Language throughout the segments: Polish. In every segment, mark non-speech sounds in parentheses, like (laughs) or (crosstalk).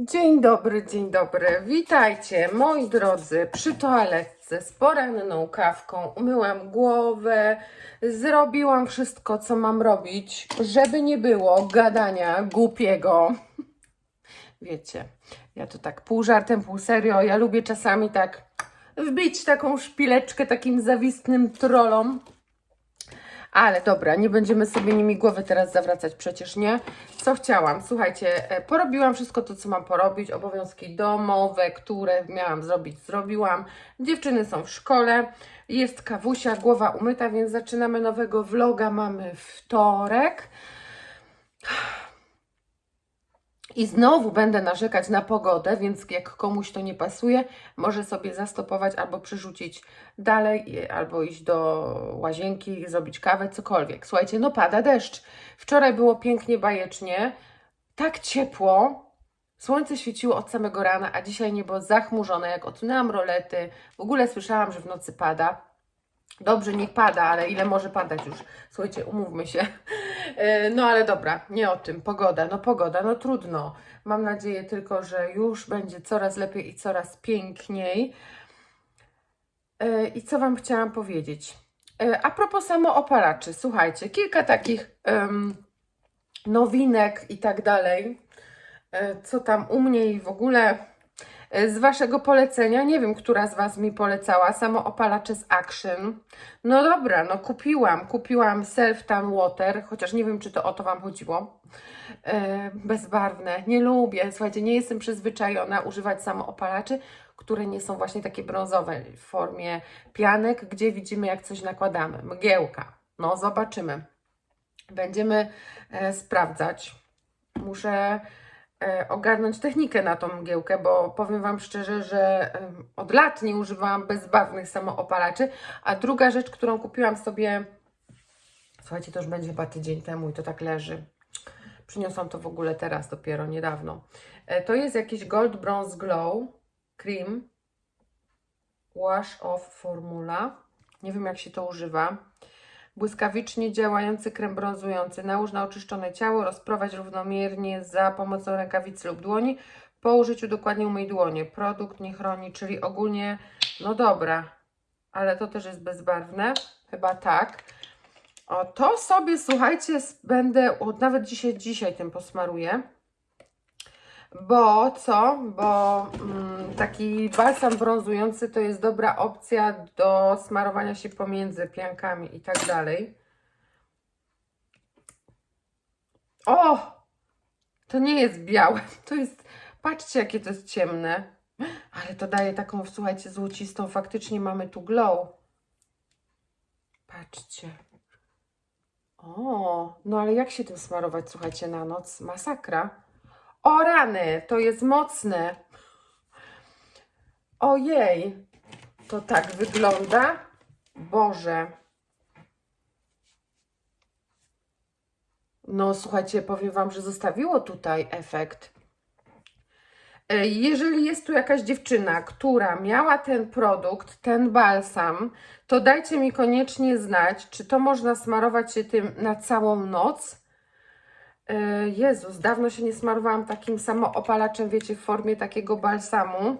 Dzień dobry, dzień dobry. Witajcie, moi drodzy, przy toaletce z poranną kawką. Umyłam głowę, zrobiłam wszystko, co mam robić, żeby nie było gadania głupiego. (laughs) Wiecie, ja to tak pół żartem, pół serio. Ja lubię czasami tak wbić taką szpileczkę takim zawistnym trollom. Ale dobra, nie będziemy sobie nimi głowy teraz zawracać, przecież nie. Co chciałam? Słuchajcie, e, porobiłam wszystko to, co mam porobić. Obowiązki domowe, które miałam zrobić, zrobiłam. Dziewczyny są w szkole. Jest kawusia, głowa umyta, więc zaczynamy nowego vloga. Mamy wtorek. I znowu będę narzekać na pogodę, więc jak komuś to nie pasuje, może sobie zastopować albo przerzucić dalej, i- albo iść do łazienki, zrobić kawę, cokolwiek. Słuchajcie, no pada deszcz. Wczoraj było pięknie, bajecznie, tak ciepło. Słońce świeciło od samego rana, a dzisiaj niebo zachmurzone. Jak odsunęłam rolety, w ogóle słyszałam, że w nocy pada. Dobrze, niech pada, ale ile może padać już? Słuchajcie, umówmy się. (laughs) E, No ale dobra, nie o tym. Pogoda, no pogoda, no trudno. Mam nadzieję tylko, że już będzie coraz lepiej i coraz piękniej. E, I co Wam chciałam powiedzieć? E, A propos samoopalaczy, słuchajcie, kilka takich em, nowinek i tak dalej. Co tam u mnie i w ogóle z Waszego polecenia. Nie wiem, która z Was mi polecała samoopalacze z Action. No dobra, no kupiłam. Kupiłam Self Tan Water, chociaż nie wiem, czy to o to Wam chodziło. E, bezbarwne. Nie lubię. Słuchajcie, nie jestem przyzwyczajona używać samoopalaczy, które nie są właśnie takie brązowe w formie pianek, gdzie widzimy, jak coś nakładamy. Mgiełka. No, zobaczymy. Będziemy e, sprawdzać. Muszę e, ogarnąć technikę na tą mgiełkę, bo powiem Wam szczerze, że od lat nie używałam bezbarwnych samoopalaczy. A druga rzecz, którą kupiłam sobie, słuchajcie, to już będzie chyba tydzień temu i to tak leży. Przyniosłam to w ogóle teraz, dopiero niedawno. E, To jest jakiś Gold Bronze Glow Cream Wash Off Formula. Nie wiem, jak się to używa. Błyskawicznie działający krem brązujący. Nałóż na oczyszczone ciało, rozprowadź równomiernie za pomocą rękawicy lub dłoni. Po użyciu dokładnie umyj dłonie. Produkt nie chroni, czyli ogólnie, no dobra, ale to też jest bezbarwne. Chyba tak. O, to sobie, słuchajcie, będę, o, nawet dzisiaj, dzisiaj tym posmaruję. Bo co? Bo mm, taki balsam brązujący to jest dobra opcja do smarowania się pomiędzy piankami i tak dalej. O! To nie jest białe. (laughs) To jest. Patrzcie, jakie to jest ciemne. Ale to daje taką, słuchajcie, złocistą. Faktycznie mamy tu glow. Patrzcie. O, no ale jak się tym smarować, słuchajcie, na noc? Masakra. O rany, to jest mocne. Ojej, to tak wygląda. Boże. No słuchajcie, powiem Wam, że zostawiło tutaj efekt. E, Jeżeli jest tu jakaś dziewczyna, która miała ten produkt, ten balsam, to dajcie mi koniecznie znać, czy to można smarować się tym na całą noc. E, Jezus, dawno się nie smarowałam takim samoopalaczem, wiecie, w formie takiego balsamu.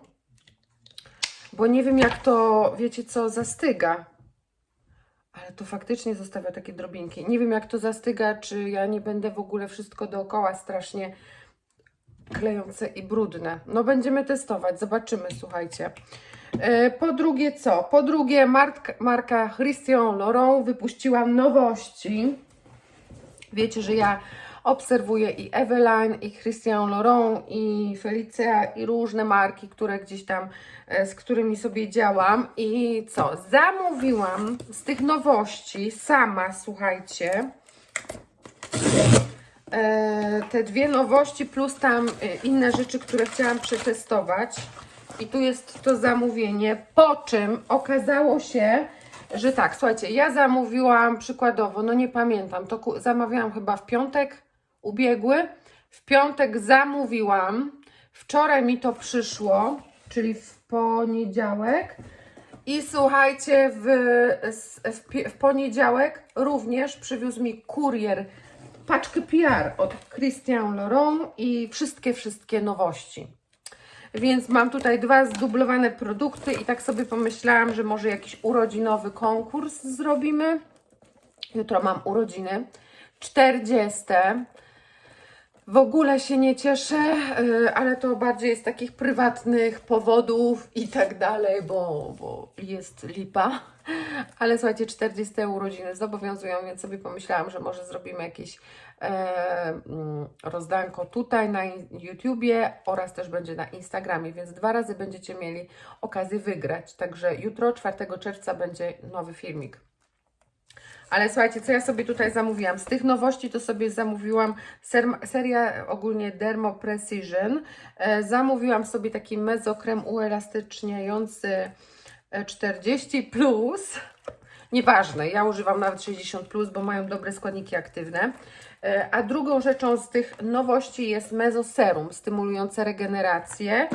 Bo nie wiem, jak to, wiecie co, zastyga. Ale to faktycznie zostawia takie drobinki. Nie wiem, jak to zastyga, czy ja nie będę w ogóle wszystko dookoła strasznie klejące i brudne. No będziemy testować, zobaczymy, słuchajcie. E, Po drugie co? Po drugie marka, marka Christian Laurent wypuściła nowości. Wiecie, że ja obserwuję i Eveline, i Christian Laurent, i Felicia, i różne marki, które gdzieś tam, e, z którymi sobie działam. I co? Zamówiłam z tych nowości sama, słuchajcie, e, te dwie nowości plus tam e, inne rzeczy, które chciałam przetestować. I tu jest to zamówienie, po czym okazało się, że tak, słuchajcie, ja zamówiłam przykładowo, no nie pamiętam, to zamawiałam chyba w piątek ubiegły. W piątek zamówiłam, wczoraj mi to przyszło, czyli w poniedziałek. I słuchajcie, w, w, poniedziałek również przywiózł mi kurier paczkę PR od Christian Laurent i wszystkie, wszystkie nowości. Więc mam tutaj dwa zdublowane produkty i tak sobie pomyślałam, że może jakiś urodzinowy konkurs zrobimy. Jutro mam urodziny. 40. W ogóle się nie cieszę, yy, ale to bardziej z takich prywatnych powodów i tak dalej, bo, bo jest lipa. Ale słuchajcie, 40 urodziny zobowiązują, więc sobie pomyślałam, że może zrobimy jakieś e, mm, rozdanko tutaj na YouTubie oraz też będzie na Instagramie, więc dwa razy będziecie mieli okazję wygrać. Także jutro, 4 czerwca, będzie nowy filmik. Ale słuchajcie, co ja sobie tutaj zamówiłam? Z tych nowości to sobie zamówiłam ser, seria ogólnie Dermo Precision. E, zamówiłam sobie taki mezokrem uelastyczniający e, 40 plus. Nieważne, ja używam nawet 60 plus, bo mają dobre składniki aktywne. E, A drugą rzeczą z tych nowości jest mezoserum stymulujące regenerację.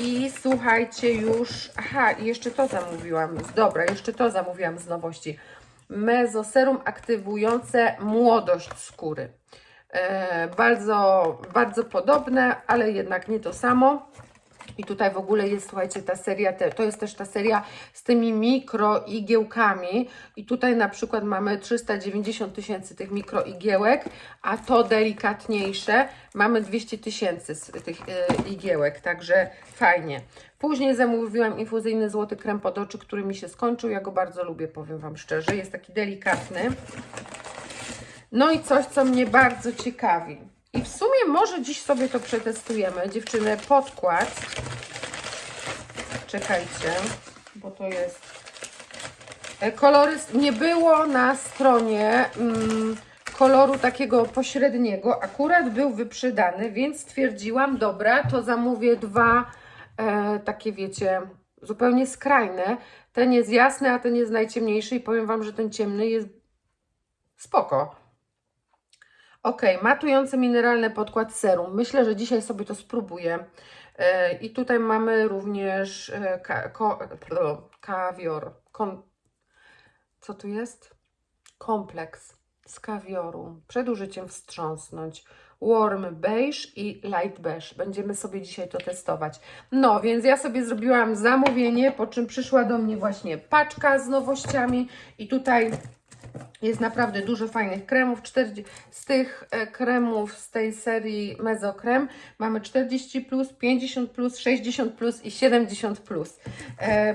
I słuchajcie, już. Aha, jeszcze to zamówiłam. Dobra, jeszcze to zamówiłam z nowości. Mezoserum aktywujące młodość skóry. E, bardzo, bardzo podobne, ale jednak nie to samo. I tutaj w ogóle jest, słuchajcie, ta seria, to jest też ta seria z tymi mikroigiełkami. I tutaj na przykład mamy 390 tysięcy tych mikroigiełek, a to delikatniejsze mamy 200 tysięcy z tych e, igiełek, także fajnie. Później zamówiłam infuzyjny złoty krem pod oczy, który mi się skończył. Ja go bardzo lubię, powiem Wam szczerze. Jest taki delikatny. No i coś, co mnie bardzo ciekawi. I w sumie może dziś sobie to przetestujemy. Dziewczyny, podkład. Czekajcie, bo to jest... E, Kolory nie było na stronie mm, koloru takiego pośredniego. Akurat był wyprzedany, więc stwierdziłam, dobra, to zamówię dwa e, takie, wiecie, zupełnie skrajne. Ten jest jasny, a ten jest najciemniejszy i powiem Wam, że ten ciemny jest spoko. Ok, matujący mineralny podkład serum. Myślę, że dzisiaj sobie to spróbuję. E, I tutaj mamy również e, kawior. Co tu jest? Kompleks z kawioru. Przed użyciem wstrząsnąć. Warm beige i light beige. Będziemy sobie dzisiaj to testować. No, więc ja sobie zrobiłam zamówienie, po czym przyszła do mnie właśnie paczka z nowościami i tutaj jest naprawdę dużo fajnych kremów. 40, z tych e, kremów z tej serii Mezokrem mamy 40, plus, 50, plus, 60 plus i 70 plus. E,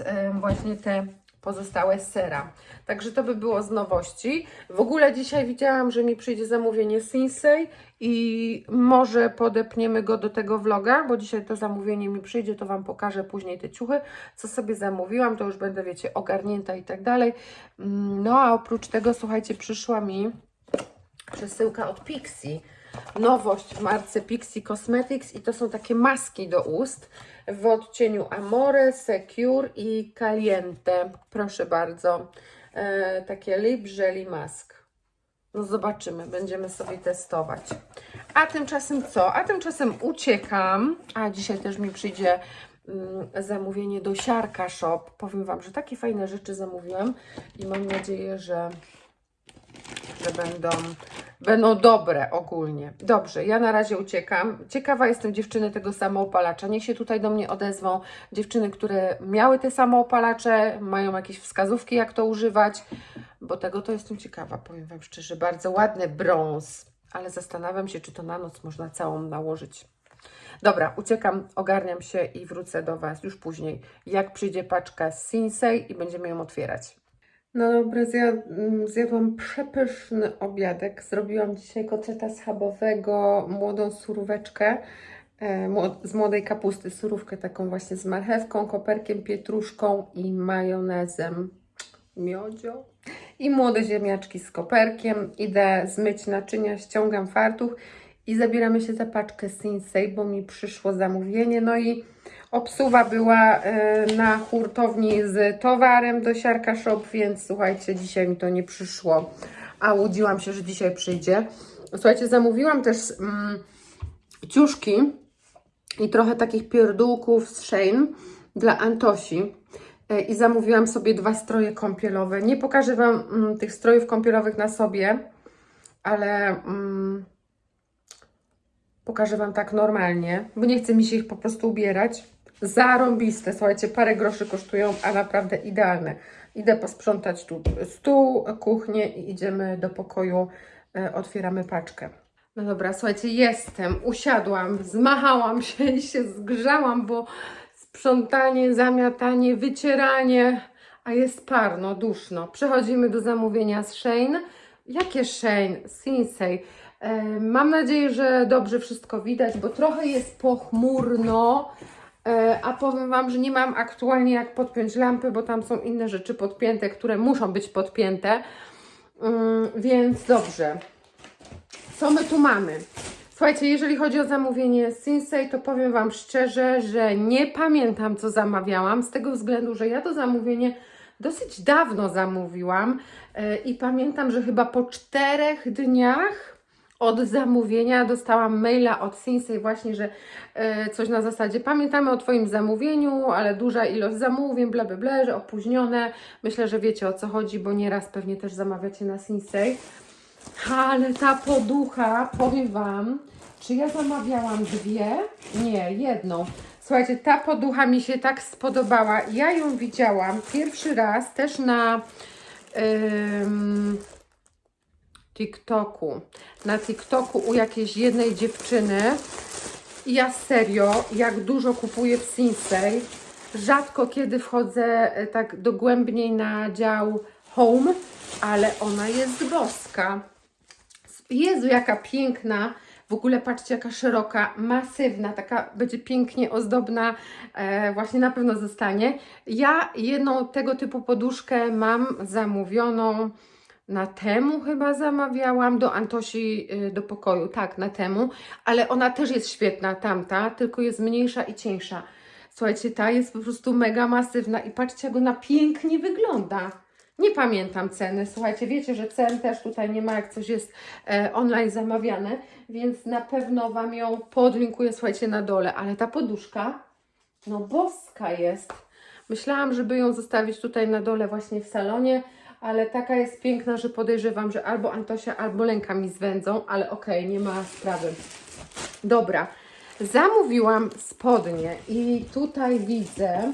e, właśnie te pozostałe sera. Także to by było z nowości. W ogóle dzisiaj widziałam, że mi przyjdzie zamówienie Sinsei i może podepniemy go do tego vloga, bo dzisiaj to zamówienie mi przyjdzie, to Wam pokażę później te ciuchy, co sobie zamówiłam, to już będę, wiecie, ogarnięta i tak dalej. Mm, No a oprócz tego, słuchajcie, przyszła mi przesyłka od Pixie. Nowość w marce Pixie Cosmetics i to są takie maski do ust w odcieniu Amore, Secure i Caliente. Proszę bardzo. E, takie lip jelly mask. No zobaczymy, będziemy sobie testować. A tymczasem co? A tymczasem uciekam. A dzisiaj też mi przyjdzie mm, zamówienie do Siarka Shop. Powiem Wam, że takie fajne rzeczy zamówiłam i mam nadzieję, że że będą, będą dobre ogólnie. Dobrze, ja na razie uciekam. Ciekawa jestem dziewczyny tego samoopalacza. Niech się tutaj do mnie odezwą dziewczyny, które miały te samoopalacze, mają jakieś wskazówki, jak to używać, bo tego to jestem ciekawa, powiem Wam szczerze. Bardzo ładny brąz, ale zastanawiam się, czy to na noc można całą nałożyć. Dobra, uciekam, ogarniam się i wrócę do Was już później, jak przyjdzie paczka z Sinsei i będziemy ją otwierać. No dobra, mm, zjadłam przepyszny obiadek. Zrobiłam dzisiaj kotleta schabowego, młodą suróweczkę e, z młodej kapusty, surówkę taką właśnie z marchewką, koperkiem, pietruszką i majonezem. Miodzio. I młode ziemniaczki z koperkiem. Idę zmyć naczynia, ściągam fartuch i zabieramy się za paczkę Sinsei, bo mi przyszło zamówienie. No i obsuwa była e, na hurtowni z towarem do Siarka Shop, więc słuchajcie, dzisiaj mi to nie przyszło, a łudziłam się, że dzisiaj przyjdzie. Słuchajcie, zamówiłam też mm, ciuszki i trochę takich pierdółków z Shein dla Antosi. E, I zamówiłam sobie dwa stroje kąpielowe. Nie pokażę Wam mm, tych strojów kąpielowych na sobie, ale mm, pokażę Wam tak normalnie, bo nie chce mi się ich po prostu ubierać. Zarąbiste, słuchajcie, parę groszy kosztują, a naprawdę idealne. Idę posprzątać tu stół, kuchnię i idziemy do pokoju, e, otwieramy paczkę. No dobra, słuchajcie, jestem, usiadłam, zmachałam się i się zgrzałam, bo sprzątanie, zamiatanie, wycieranie, a jest parno, duszno. Przechodzimy do zamówienia z Shane. Jakie Shane? Sinsei. E, Mam nadzieję, że dobrze wszystko widać, bo trochę jest pochmurno. E, A powiem Wam, że nie mam aktualnie jak podpiąć lampy, bo tam są inne rzeczy podpięte, które muszą być podpięte. Mm, Więc dobrze. Co my tu mamy? Słuchajcie, jeżeli chodzi o zamówienie Sinsei, to powiem Wam szczerze, że nie pamiętam, co zamawiałam, z tego względu, że ja to zamówienie dosyć dawno zamówiłam e, i pamiętam, że chyba po czterech dniach od zamówienia dostałam maila od Sinsei właśnie, że e, coś na zasadzie pamiętamy o Twoim zamówieniu, ale duża ilość zamówień, bla bla bla, że opóźnione. Myślę, że wiecie o co chodzi, bo nieraz pewnie też zamawiacie na Sinsei. Ale ta poducha, powiem Wam, czy ja zamawiałam dwie? Nie, jedną. Słuchajcie, ta poducha mi się tak spodobała. Ja ją widziałam pierwszy raz też na ym, TikToku. Na TikToku u jakiejś jednej dziewczyny. I ja serio, jak dużo kupuję w Sinsei, rzadko kiedy wchodzę e, tak dogłębniej na dział Home, ale ona jest boska. Jezu, jaka piękna. W ogóle patrzcie, jaka szeroka, masywna, taka będzie pięknie ozdobna, e, właśnie na pewno zostanie. Ja jedną tego typu poduszkę mam zamówioną na temu chyba zamawiałam do Antosi y, do pokoju, tak, na temu, ale ona też jest świetna, tamta, tylko jest mniejsza i cieńsza. Słuchajcie, ta jest po prostu mega masywna i patrzcie, jak ona pięknie wygląda. Nie pamiętam ceny. Słuchajcie, wiecie, że cen też tutaj nie ma, jak coś jest e, online zamawiane, więc na pewno Wam ją podlinkuję, słuchajcie, na dole. Ale ta poduszka, no boska jest. Myślałam, żeby ją zostawić tutaj na dole właśnie w salonie, ale taka jest piękna, że podejrzewam, że albo Antosia, albo Lęka mi zwędzą, ale okej, nie ma sprawy. Dobra, zamówiłam spodnie i tutaj widzę,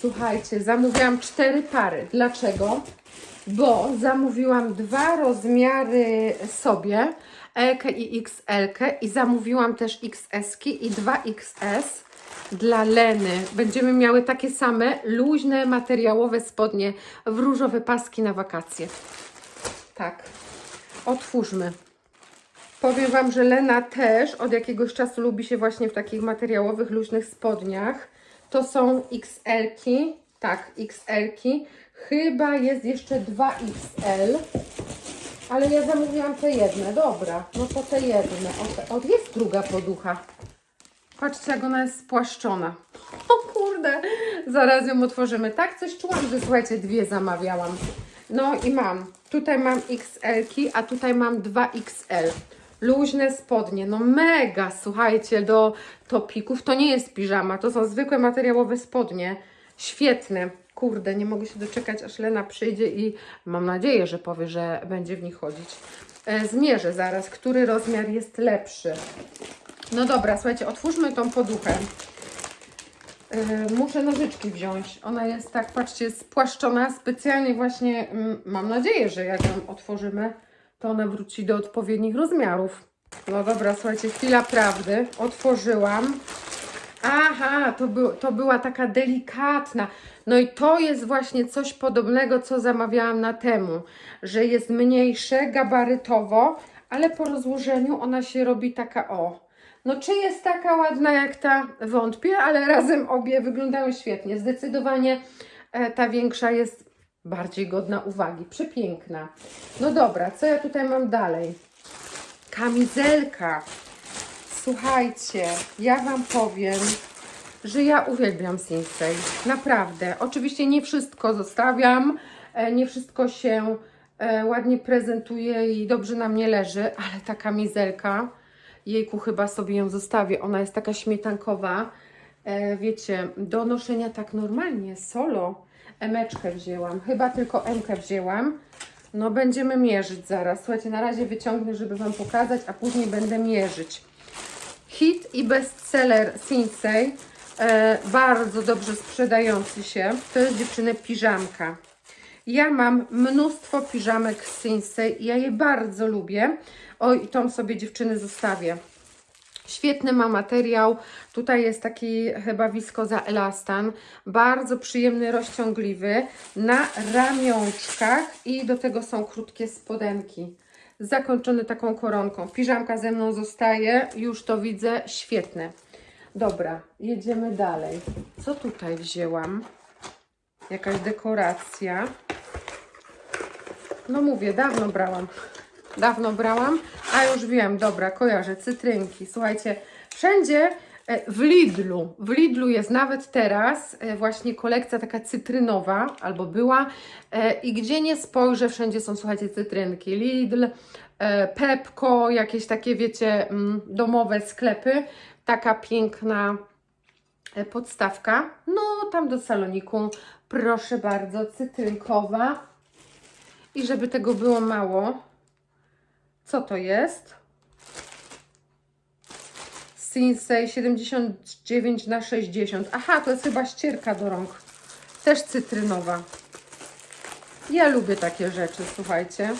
słuchajcie, zamówiłam cztery pary. Dlaczego? Bo zamówiłam dwa rozmiary sobie, L i XL i zamówiłam też XS i 2XS dla Leny. Będziemy miały takie same luźne, materiałowe spodnie w różowe paski na wakacje. Tak, otwórzmy. Powiem Wam, że Lena też od jakiegoś czasu lubi się właśnie w takich materiałowych, luźnych spodniach. To są XL-ki. Tak, XL-ki. Chyba jest jeszcze 2XL. Ale ja zamówiłam te jedne. Dobra, no to te jedne. O, o jest druga poducha. Patrzcie, jak ona jest spłaszczona. (laughs) O kurde, zaraz ją otworzymy. Tak, coś czułam, że słuchajcie, dwie zamawiałam. No i mam. Tutaj mam XL-ki, a tutaj mam 2XL. Luźne spodnie, no mega, słuchajcie, do topików. To nie jest piżama, to są zwykłe materiałowe spodnie. Świetne. Kurde, nie mogę się doczekać, aż Lena przyjdzie i mam nadzieję, że powie, że będzie w nich chodzić. E, zmierzę zaraz, który rozmiar jest lepszy. No dobra, słuchajcie, otwórzmy tą poduchę. Yy, muszę nożyczki wziąć. Ona jest tak, patrzcie, spłaszczona specjalnie właśnie, mm, mam nadzieję, że jak ją otworzymy, to ona wróci do odpowiednich rozmiarów. No dobra, słuchajcie, chwila prawdy. Otworzyłam. Aha, to, był, to była taka delikatna. No i to jest właśnie coś podobnego, co zamawiałam na temu, że jest mniejsze gabarytowo, ale po rozłożeniu ona się robi taka o. No czy jest taka ładna jak ta? Wątpię, ale razem obie wyglądają świetnie. Zdecydowanie e, ta większa jest bardziej godna uwagi. Przepiękna. No dobra, co ja tutaj mam dalej? Kamizelka. Słuchajcie, ja Wam powiem, że ja uwielbiam Sinsei. Naprawdę. Oczywiście nie wszystko zostawiam, e, nie wszystko się e, ładnie prezentuje i dobrze na mnie leży, ale ta kamizelka, jejku, chyba sobie ją zostawię. Ona jest taka śmietankowa. E, wiecie, do noszenia tak normalnie, solo. Emeczkę wzięłam, chyba tylko Emkę wzięłam. No będziemy mierzyć zaraz. Słuchajcie, na razie wyciągnę, żeby Wam pokazać, a później będę mierzyć. Hit i bestseller Sinsei, e, bardzo dobrze sprzedający się. To jest dziewczyny piżamka. Ja mam mnóstwo piżamek z Sinsei, ja je bardzo lubię. Oj, i tą sobie dziewczyny zostawię. Świetny ma materiał. Tutaj jest taki chyba wiskoza elastan. Bardzo przyjemny, rozciągliwy. Na ramionczkach i do tego są krótkie spodenki. Zakończony taką koronką. Piżamka ze mną zostaje. Już to widzę. Świetne. Dobra, jedziemy dalej. Co tutaj wzięłam? Jakaś dekoracja. No mówię, dawno brałam. Dawno brałam, a już wiem, dobra, kojarzę, cytrynki. Słuchajcie, wszędzie e, w Lidlu, w Lidlu jest nawet teraz e, właśnie kolekcja taka cytrynowa, albo była e, i gdzie nie spojrzę, wszędzie są, słuchajcie, cytrynki. Lidl, Pepko, jakieś takie, wiecie, mm, domowe sklepy. Taka piękna podstawka. No, tam do saloniku, proszę bardzo, cytrynkowa. I żeby tego było mało, co to jest? Sinsei 79 na 60. Aha, to jest chyba ścierka do rąk. Też cytrynowa. Ja lubię takie rzeczy, słuchajcie.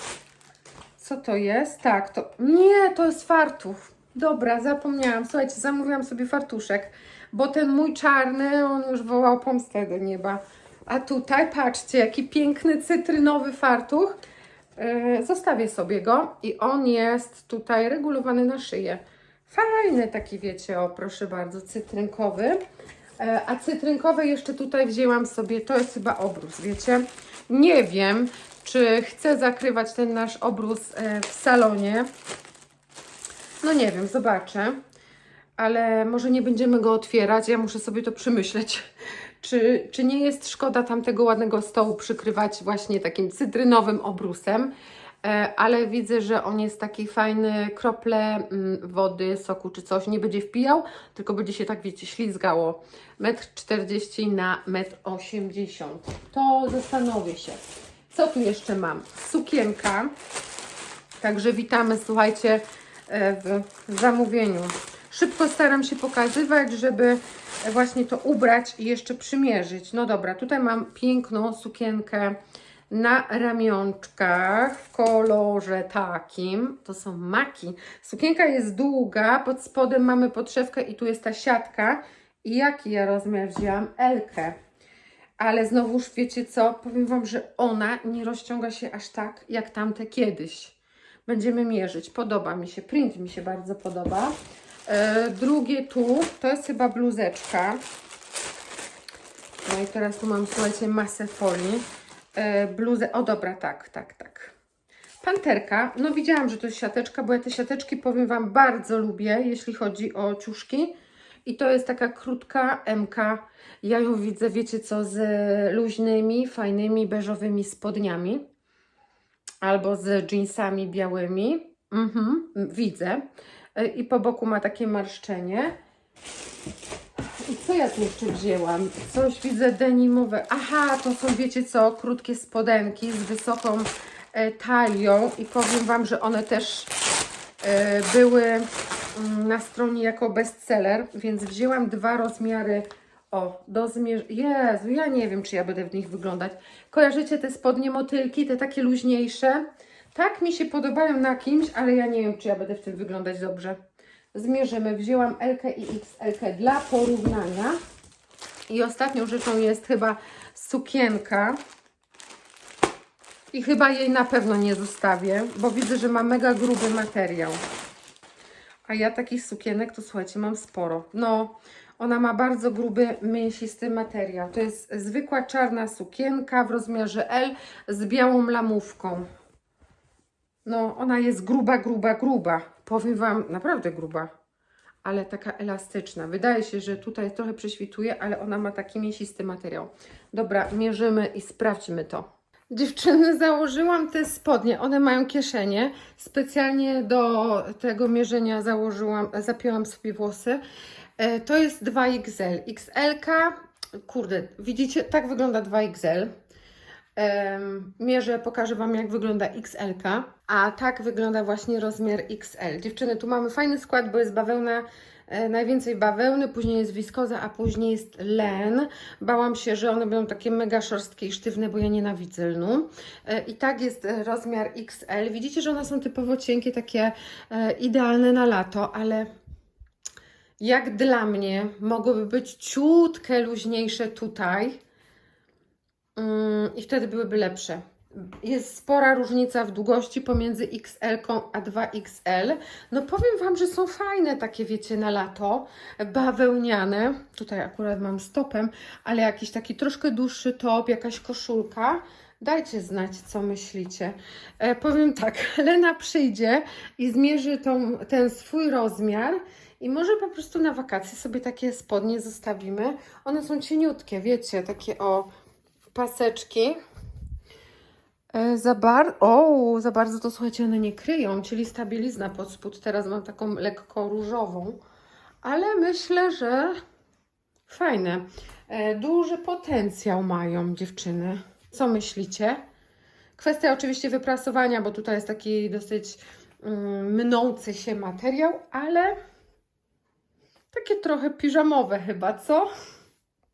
Co to jest? Tak, to. Nie, to jest fartuch. Dobra, zapomniałam. Słuchajcie, zamówiłam sobie fartuszek, bo ten mój czarny, on już wołał pomstę do nieba. A tutaj, patrzcie, jaki piękny cytrynowy fartuch. Yy, zostawię sobie go i on jest tutaj regulowany na szyję. Fajny taki, wiecie, o proszę bardzo, cytrynkowy. Yy, a cytrynkowy jeszcze tutaj wzięłam sobie, to jest chyba obrus, wiecie. Nie wiem, czy chcę zakrywać ten nasz obrus yy, w salonie. No nie wiem, zobaczę. Ale może nie będziemy go otwierać, ja muszę sobie to przemyśleć. Czy, czy nie jest szkoda tamtego ładnego stołu przykrywać właśnie takim cytrynowym obrusem? E, ale widzę, że on jest taki fajny, krople mm, wody, soku czy coś nie będzie wpijał, tylko będzie się tak, wiecie, ślizgało. 1,40 m na 1,80 m. To zastanowię się. Co tu jeszcze mam? Sukienka. Także witamy, słuchajcie, e, w zamówieniu. Szybko staram się pokazywać, żeby właśnie to ubrać i jeszcze przymierzyć. No dobra, tutaj mam piękną sukienkę na ramionczkach w kolorze takim. To są maki. Sukienka jest długa, pod spodem mamy podszewkę i tu jest ta siatka. I jaki ja rozmiar wzięłam? Elkę. Ale znowuż wiecie co? Powiem Wam, że ona nie rozciąga się aż tak jak tamte kiedyś. Będziemy mierzyć. Podoba mi się. Print mi się bardzo podoba. E, drugie tu, to jest chyba bluzeczka. No i teraz tu mam, słuchajcie, masę folii. E, bluzę, o dobra, tak, tak, tak. Panterka, no widziałam, że to jest siateczka, bo ja te siateczki, powiem Wam, bardzo lubię, jeśli chodzi o ciuszki. I to jest taka krótka MK. Ja ją widzę, wiecie co, z luźnymi, fajnymi, beżowymi spodniami. Albo z jeansami białymi. Mhm, widzę. E, I po boku ma takie marszczenie. I co ja tu jeszcze wzięłam? Coś widzę denimowe. Aha, to są, wiecie co, krótkie spodenki z wysoką e, talią. I powiem Wam, że one też e, były mm, na stronie jako bestseller, więc wzięłam dwa rozmiary. O, do zmier... Jezu, ja nie wiem, czy ja będę w nich wyglądać. Kojarzycie te spodnie motylki, te takie luźniejsze? Tak mi się podobają na kimś, ale ja nie wiem, czy ja będę w tym wyglądać dobrze. Zmierzymy. Wzięłam LK i XLK dla porównania. I ostatnią rzeczą jest chyba sukienka. I chyba jej na pewno nie zostawię, bo widzę, że ma mega gruby materiał. A ja takich sukienek to słuchajcie, mam sporo. No, ona ma bardzo gruby, mięsisty materiał. To jest zwykła czarna sukienka w rozmiarze L z białą lamówką. No, ona jest gruba, gruba, gruba. Powiem Wam, naprawdę gruba, ale taka elastyczna. Wydaje się, że tutaj trochę prześwituje, ale ona ma taki mięsisty materiał. Dobra, mierzymy i sprawdźmy to. Dziewczyny, założyłam te spodnie. One mają kieszenie. Specjalnie do tego mierzenia założyłam, zapięłam sobie włosy. E, To jest 2XL. XL, kurde, widzicie, tak wygląda 2XL. Mierzę, pokażę Wam jak wygląda XL, a tak wygląda właśnie rozmiar XL. Dziewczyny, tu mamy fajny skład, bo jest bawełna, e, najwięcej bawełny, później jest wiskoza, a później jest len. Bałam się, że one będą takie mega szorstkie i sztywne, bo ja nienawidzę lnu. E, I tak jest e, rozmiar XL. Widzicie, że one są typowo cienkie, takie idealne na lato, ale jak dla mnie mogłyby być ciutkę luźniejsze tutaj i wtedy byłyby lepsze. Jest spora różnica w długości pomiędzy XL a 2XL. No powiem Wam, że są fajne takie, wiecie, na lato, bawełniane. Tutaj akurat mam stopem, ale jakiś taki troszkę dłuższy top, jakaś koszulka. Dajcie znać, co myślicie. E, powiem tak, (laughs) Lena przyjdzie i zmierzy tą, ten swój rozmiar i może po prostu na wakacje sobie takie spodnie zostawimy. One są cieniutkie, wiecie, takie o paseczki. E, Za, bar... o, za bardzo to słuchajcie, one nie kryją, czyli stabilizna pod spód. Teraz mam taką lekko różową, ale myślę, że fajne. E, Duży potencjał mają dziewczyny. Co myślicie? Kwestia oczywiście wyprasowania, bo tutaj jest taki dosyć mm, mnący się materiał, ale takie trochę piżamowe chyba, co?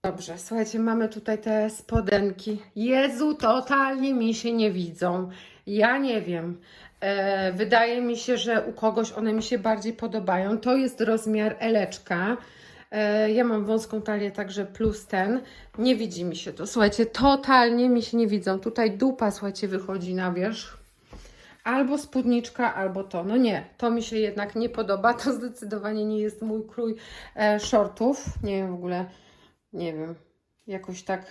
Dobrze, słuchajcie, mamy tutaj te spodenki. Jezu, totalnie mi się nie widzą. Ja nie wiem. E, wydaje mi się, że u kogoś one mi się bardziej podobają. To jest rozmiar eleczka. E, ja mam wąską talię, także plus ten. Nie widzi mi się to. Słuchajcie, totalnie mi się nie widzą. Tutaj dupa, słuchajcie, wychodzi na wierzch. Albo spódniczka, albo to. No nie, to mi się jednak nie podoba. To zdecydowanie nie jest mój krój e, shortów. Nie wiem w ogóle, nie wiem, jakoś tak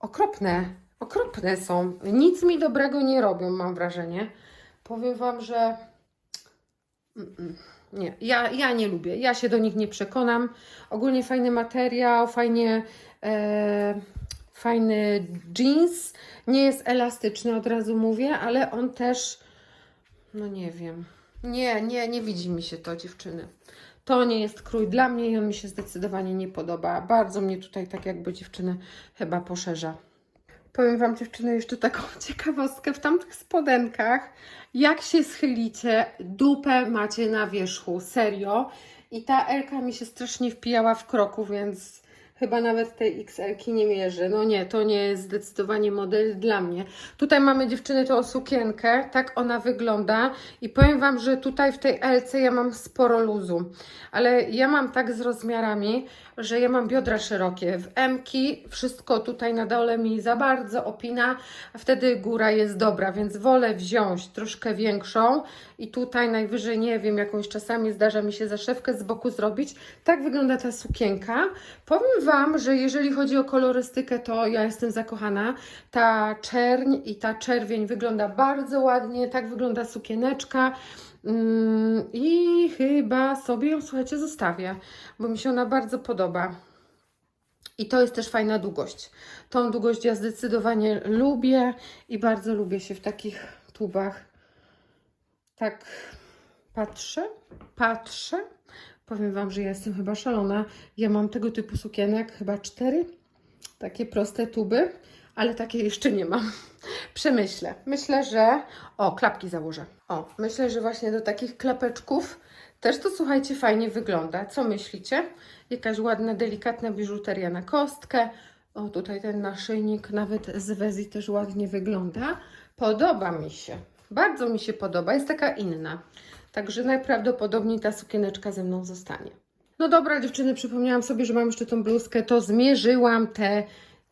okropne, okropne są. Nic mi dobrego nie robią, mam wrażenie. Powiem Wam, że nie, ja, ja nie lubię. Ja się do nich nie przekonam. Ogólnie fajny materiał, fajnie, e, fajny jeans. Nie jest elastyczny, od razu mówię, ale on też, no nie wiem. Nie, nie, nie widzi mi się to, dziewczyny. To nie jest krój dla mnie i on mi się zdecydowanie nie podoba. Bardzo mnie tutaj tak jakby dziewczyny chyba poszerza. Powiem Wam dziewczyny jeszcze taką (laughs) ciekawostkę w tamtych spodenkach. Jak się schylicie, dupę macie na wierzchu, serio. I ta Elka mi się strasznie wpijała w kroku, więc chyba nawet tej XL-ki nie mierzy. No nie, to nie jest zdecydowanie model dla mnie. Tutaj mamy dziewczyny tą sukienkę, tak ona wygląda i powiem Wam, że tutaj w tej Elce ja mam sporo luzu, ale ja mam tak z rozmiarami, że ja mam biodra szerokie. W M-ki wszystko tutaj na dole mi za bardzo opina, a wtedy góra jest dobra, więc wolę wziąć troszkę większą i tutaj najwyżej, nie wiem, jakąś czasami zdarza mi się zaszewkę z boku zrobić. Tak wygląda ta sukienka. Powiem Wam, że jeżeli chodzi o kolorystykę, to ja jestem zakochana. Ta czerń i ta czerwień wygląda bardzo ładnie, tak wygląda sukieneczka. Mm, I chyba sobie ją, słuchajcie, zostawię, bo mi się ona bardzo podoba. I to jest też fajna długość. Tą długość ja zdecydowanie lubię i bardzo lubię się w takich tubach. Tak patrzę, patrzę. Powiem Wam, że ja jestem chyba szalona. Ja mam tego typu sukienek, chyba cztery. Takie proste tuby, ale takie jeszcze nie mam. (laughs) Przemyślę. Myślę, że. O, klapki założę. O, myślę, że właśnie do takich klapeczków też to słuchajcie, fajnie wygląda. Co myślicie? Jakaś ładna, delikatna biżuteria na kostkę. O, tutaj ten naszyjnik nawet z Wezji też ładnie wygląda. Podoba mi się. Bardzo mi się podoba. Jest taka inna. Także najprawdopodobniej ta sukieneczka ze mną zostanie. No dobra, dziewczyny, przypomniałam sobie, że mam jeszcze tą bluzkę, to zmierzyłam te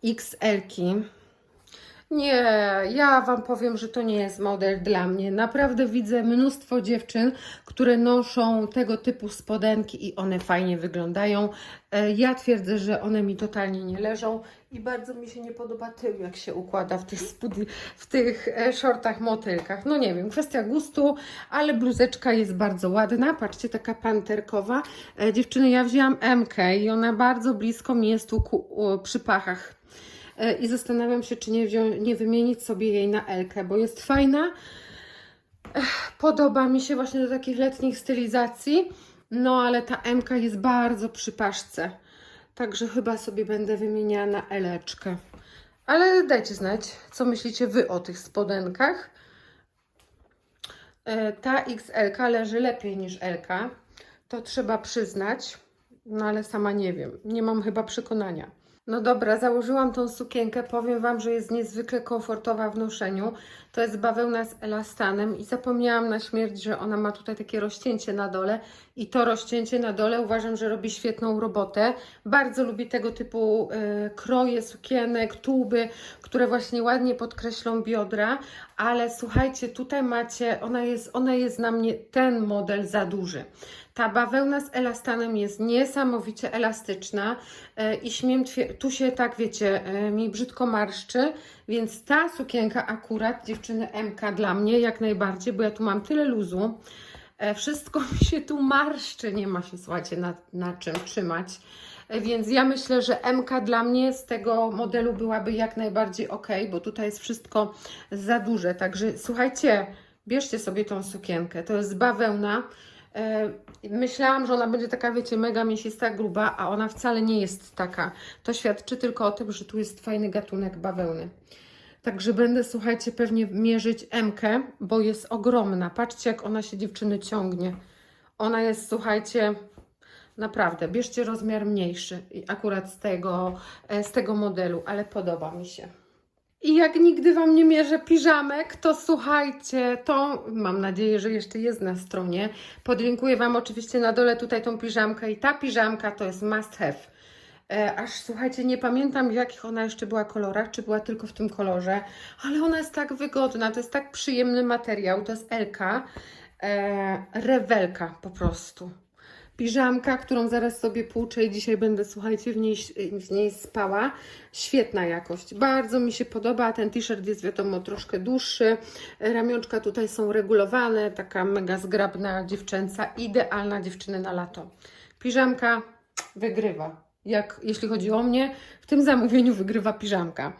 XL-ki. Nie, ja Wam powiem, że to nie jest model dla mnie. Naprawdę widzę mnóstwo dziewczyn, które noszą tego typu spodenki i one fajnie wyglądają. E, Ja twierdzę, że one mi totalnie nie leżą i bardzo mi się nie podoba tył, jak się układa w tych, spód- w tych e, shortach, motylkach. No nie wiem, kwestia gustu, ale bluzeczka jest bardzo ładna. Patrzcie, taka panterkowa. E, Dziewczyny, ja wzięłam MK i ona bardzo blisko mi jest tu ku, przy pachach i zastanawiam się, czy nie, wzią- nie wymienić sobie jej na Elkę, bo jest fajna. Podoba mi się właśnie do takich letnich stylizacji, no ale ta MK jest bardzo przy paszce. Także chyba sobie będę wymieniała na Eleczkę. Ale dajcie znać, co myślicie Wy o tych spodenkach. E, Ta XL leży lepiej niż L. To trzeba przyznać, no ale sama nie wiem. Nie mam chyba przekonania. No dobra, założyłam tą sukienkę. Powiem Wam, że jest niezwykle komfortowa w noszeniu. To jest bawełna z elastanem i zapomniałam na śmierć, że ona ma tutaj takie rozcięcie na dole i to rozcięcie na dole uważam, że robi świetną robotę. Bardzo lubię tego typu e, kroje sukienek, tuby, które właśnie ładnie podkreślą biodra, ale słuchajcie, tutaj macie, ona jest, ona jest na mnie ten model za duży. Ta bawełna z elastanem jest niesamowicie elastyczna e, i śmiem tu się tak wiecie, e, mi brzydko marszczy, więc ta sukienka akurat dziewczyny MK dla mnie jak najbardziej, bo ja tu mam tyle luzu. E, Wszystko (laughs) mi się tu marszczy, nie ma się słuchajcie na, na czym trzymać. Więc ja myślę, że MK dla mnie z tego modelu byłaby jak najbardziej ok, bo tutaj jest wszystko za duże. Także słuchajcie, bierzcie sobie tą sukienkę. To jest bawełna. E, Myślałam, że ona będzie taka, wiecie, mega mięsista, gruba, a ona wcale nie jest taka. To świadczy tylko o tym, że tu jest fajny gatunek bawełny. Także będę, słuchajcie, pewnie mierzyć MK, bo jest ogromna. Patrzcie, jak ona się dziewczyny ciągnie. Ona jest, słuchajcie, naprawdę, bierzcie rozmiar mniejszy akurat z tego, e, z tego modelu, ale podoba mi się. I jak nigdy Wam nie mierzę piżamek, to słuchajcie, to mam nadzieję, że jeszcze jest na stronie. Podlinkuję Wam oczywiście na dole tutaj tą piżamkę i ta piżamka to jest must have. E, aż słuchajcie, nie pamiętam w jakich ona jeszcze była kolorach, czy była tylko w tym kolorze, ale ona jest tak wygodna, to jest tak przyjemny materiał, to jest Elka, e, rewelka po prostu. Piżamka, którą zaraz sobie płuczę i dzisiaj będę, słuchajcie, w niej, w niej spała. Świetna jakość. Bardzo mi się podoba. Ten t-shirt jest wiadomo troszkę dłuższy. Ramionczka tutaj są regulowane. Taka mega zgrabna dziewczęca. Idealna dziewczyny na lato. Piżamka wygrywa. Jak, jeśli chodzi o mnie, w tym zamówieniu wygrywa piżamka.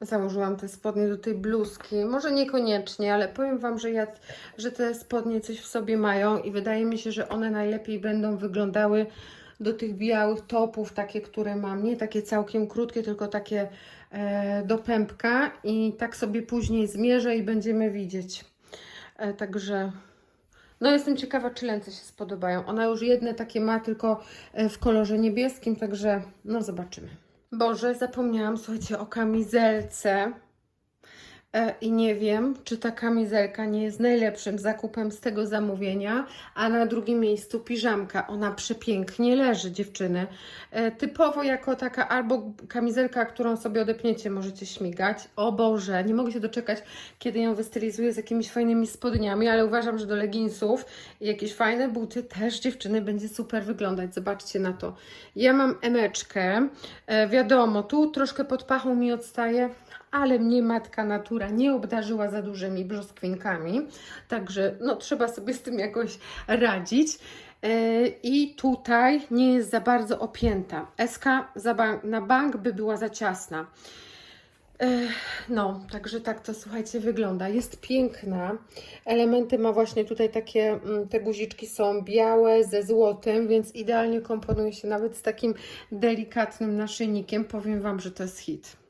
Założyłam te spodnie do tej bluzki. Może niekoniecznie, ale powiem Wam, że, ja, że te spodnie coś w sobie mają i wydaje mi się, że one najlepiej będą wyglądały do tych białych topów, takie, które mam. Nie takie całkiem krótkie, tylko takie e, do pępka i tak sobie później zmierzę i będziemy widzieć. E, także no jestem ciekawa, czy lęce się spodobają. Ona już jedne takie ma, tylko e, w kolorze niebieskim, także no zobaczymy. Boże, zapomniałam, słuchajcie, o kamizelce. E, I nie wiem, czy ta kamizelka nie jest najlepszym zakupem z tego zamówienia, a na drugim miejscu piżamka. Ona przepięknie leży, dziewczyny. E, typowo jako taka albo kamizelka, którą sobie odepniecie, możecie śmigać. O Boże, nie mogę się doczekać, kiedy ją wystylizuję z jakimiś fajnymi spodniami, ale uważam, że do leginsów i jakieś fajne buty też dziewczyny będzie super wyglądać. Zobaczcie na to. Ja mam emeczkę. E, wiadomo, tu troszkę pod pachą mi odstaje ale mnie matka natura nie obdarzyła za dużymi brzoskwinkami, także no, trzeba sobie z tym jakoś radzić. Yy, I tutaj nie jest za bardzo opięta. SK bank, na bank by była za ciasna. Yy, No, także tak to słuchajcie wygląda. Jest piękna. Elementy ma właśnie tutaj takie, mm, te guziczki są białe ze złotem, więc idealnie komponuje się nawet z takim delikatnym naszyjnikiem. Powiem Wam, że to jest hit.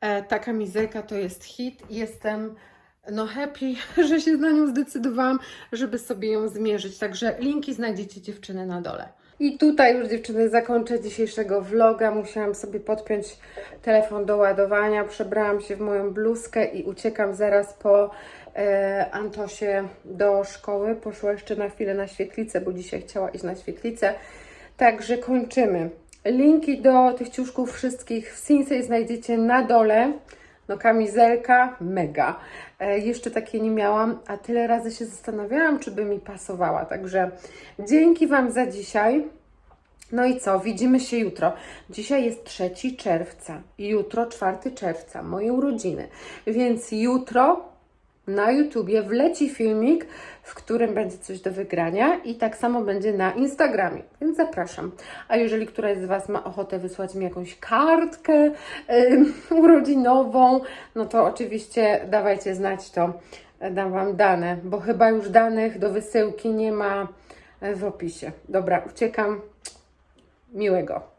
E, ta kamizelka to jest hit. Jestem no happy, (laughs) że się na nią zdecydowałam, żeby sobie ją zmierzyć. Także linki znajdziecie dziewczyny na dole. I tutaj już dziewczyny zakończę dzisiejszego vloga. Musiałam sobie podpiąć telefon do ładowania. Przebrałam się w moją bluzkę i uciekam zaraz po e, Antosie do szkoły. Poszła jeszcze na chwilę na świetlicę, bo dzisiaj chciała iść na świetlicę. Także kończymy. Linki do tych ciuszków wszystkich w Sinsei znajdziecie na dole. No kamizelka, mega. E, jeszcze takiej nie miałam, a tyle razy się zastanawiałam, czy by mi pasowała. Także dzięki Wam za dzisiaj. No i co? Widzimy się jutro. Dzisiaj jest 3 czerwca, jutro 4 czerwca, moje urodziny. Więc jutro na YouTubie wleci filmik, w którym będzie coś do wygrania i tak samo będzie na Instagramie, więc zapraszam. A jeżeli któraś z Was ma ochotę wysłać mi jakąś kartkę ym, (laughs) urodzinową, no to oczywiście dawajcie znać, to dam Wam dane, bo chyba już danych do wysyłki nie ma e, w opisie. Dobra, uciekam. Miłego.